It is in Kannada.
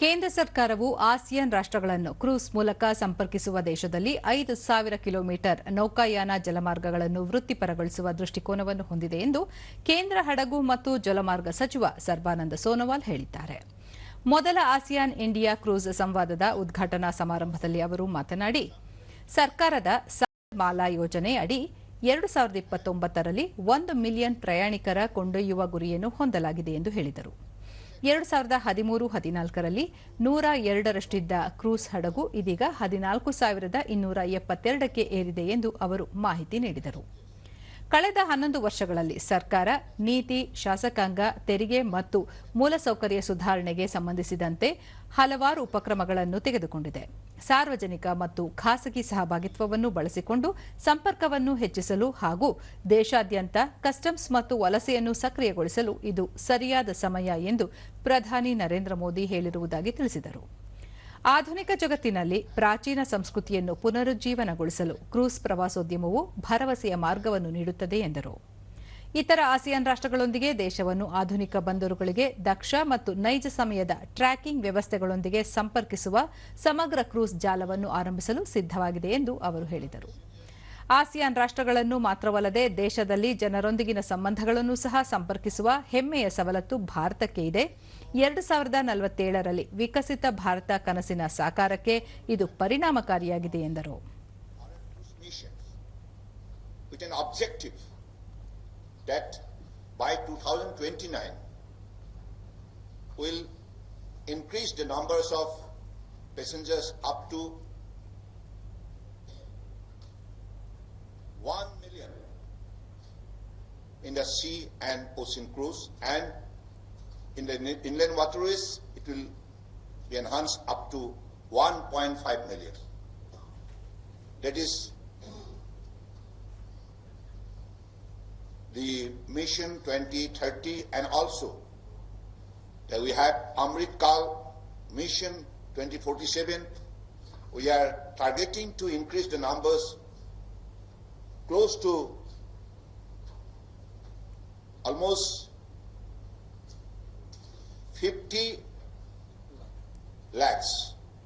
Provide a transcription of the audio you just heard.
ಕೇಂದ್ರ ಸರ್ಕಾರವು ಆಸಿಯಾನ್ ರಾಷ್ಟ್ರಗಳನ್ನು ಕ್ರೂಸ್ ಮೂಲಕ ಸಂಪರ್ಕಿಸುವ ದೇಶದಲ್ಲಿ ಐದು ಸಾವಿರ ಕಿಲೋಮೀಟರ್ ನೌಕಾಯಾನ ಜಲಮಾರ್ಗಗಳನ್ನು ವೃತ್ತಿಪರಗೊಳಿಸುವ ದೃಷ್ಟಿಕೋನವನ್ನು ಹೊಂದಿದೆ ಎಂದು ಕೇಂದ್ರ ಹಡಗು ಮತ್ತು ಜಲಮಾರ್ಗ ಸಚಿವ ಸರ್ಬಾನಂದ ಸೋನೋವಾಲ್ ಹೇಳಿದ್ದಾರೆ. ಮೊದಲ ಆಸಿಯಾನ್ ಇಂಡಿಯಾ ಕ್ರೂಸ್ ಸಂವಾದದ ಉದ್ಘಾಟನಾ ಸಮಾರಂಭದಲ್ಲಿ ಅವರು ಮಾತನಾಡಿ, ಸರ್ಕಾರದ ಮಾಲಾ ಯೋಜನೆ ಅಡಿ ಎರಡು ಸಾವಿರದ ಇಪ್ಪತ್ತೊಂಬತ್ತರಲ್ಲಿ ಒಂದು ಮಿಲಿಯನ್ ಪ್ರಯಾಣಿಕರ ಕೊಂಡೊಯ್ಯುವ ಗುರಿಯನ್ನು ಹೊಂದಲಾಗಿದೆ ಎಂದು ಹೇಳಿದರು. ಎರಡು ಸಾವಿರದ ಹದಿಮೂರು ಹದಿನಾಲ್ಕರಲ್ಲಿ ನೂರ ಎರಡರಷ್ಟಿದ್ದ ಕ್ರೂಸ್ ಹಡಗು ಇದೀಗ ಹದಿನಾಲ್ಕು ಸಾವಿರದ ಇನ್ನೂರ ಎಪ್ಪತ್ತೆರಡಕ್ಕೆ ಏರಿದೆ ಎಂದು ಅವರು ಮಾಹಿತಿ ನೀಡಿದರು. ಕಳೆದ ಹನ್ನೊಂದು ವರ್ಷಗಳಲ್ಲಿ ಸರ್ಕಾರ, ನೀತಿ, ಶಾಸಕಾಂಗ, ತೆರಿಗೆ ಮತ್ತು ಮೂಲಸೌಕರ್ಯ ಸುಧಾರಣೆಗೆ ಸಂಬಂಧಿಸಿದಂತೆ ಹಲವಾರು ಉಪಕ್ರಮಗಳನ್ನು ತೆಗೆದುಕೊಂಡಿದೆ. ಸಾರ್ವಜನಿಕ ಮತ್ತು ಖಾಸಗಿ ಸಹಭಾಗಿತ್ವವನ್ನು ಬಳಸಿಕೊಂಡು ಸಂಪರ್ಕವನ್ನು ಹೆಚ್ಚಿಸಲು ಹಾಗೂ ದೇಶಾದ್ಯಂತ ಕಸ್ಟಮ್ಸ್ ಮತ್ತು ವಲಸೆಯನ್ನು ಸಕ್ರಿಯಗೊಳಿಸಲು ಇದು ಸರಿಯಾದ ಸಮಯ ಎಂದು ಪ್ರಧಾನಿ ನರೇಂದ್ರ ಮೋದಿ ಹೇಳಿರುವುದಾಗಿ ತಿಳಿಸಿದರು. ಆಧುನಿಕ ಜಗತ್ತಿನಲ್ಲಿ ಪ್ರಾಚೀನ ಸಂಸ್ಕೃತಿಯನ್ನು ಪುನರುಜ್ಜೀವನಗೊಳಿಸಲು ಕ್ರೂಸ್ ಪ್ರವಾಸೋದ್ಯಮವು ಭರವಸೆಯ ಮಾರ್ಗವನ್ನು ನೀಡುತ್ತದೆ, ಎಂದರು. ಇತರ ಆಸಿಯಾನ್ ರಾಷ್ಟ್ರಗಳೊಂದಿಗೆ ದೇಶವನ್ನು ಆಧುನಿಕ ಬಂದರುಗಳಿಗೆ ದಕ್ಷ ಮತ್ತು ನೈಜ ಸಮಯದ ಟ್ರ್ಯಾಕಿಂಗ್ ವ್ಯವಸ್ಥೆಗಳೊಂದಿಗೆ ಸಂಪರ್ಕಿಸುವ ಸಮಗ್ರ ಕ್ರೂಸ್ ಜಾಲವನ್ನು ಆರಂಭಿಸಲು ಸಿದ್ದವಾಗಿದೆ ಎಂದು ಅವರು ಹೇಳಿದರು. ಆಸಿಯಾನ್ ರಾಷ್ಟ್ರಗಳನ್ನು ಮಾತ್ರವಲ್ಲದೆ ದೇಶದಲ್ಲಿ ಜನರೊಂದಿಗಿನ ಸಂಬಂಧಗಳನ್ನು ಸಹ ಸಂಪರ್ಕಿಸುವ ಹೆಮ್ಮೆಯ ಸವಲತ್ತು ಭಾರತಕ್ಕೆ ಇದೆ. ಎರಡು ಸಾವಿರದ ನಲವತ್ತೇಳರಲ್ಲಿ ವಿಕಸಿತ ಭಾರತ ಕನಸಿನ ಸಾಕಾರಕ್ಕೆ ಇದು ಪರಿಣಾಮಕಾರಿಯಾಗಿದೆ ಎಂದರು. Nations with an objective that by 2029 will increase the numbers of passengers up to in the sea and ocean cruise and in the inland waterways it will be enhanced up to 1.5 million. That is the mission 2030 and also that we have Amrit Kal mission 2047. We are targeting to increase the numbers close to almost 50 lakhs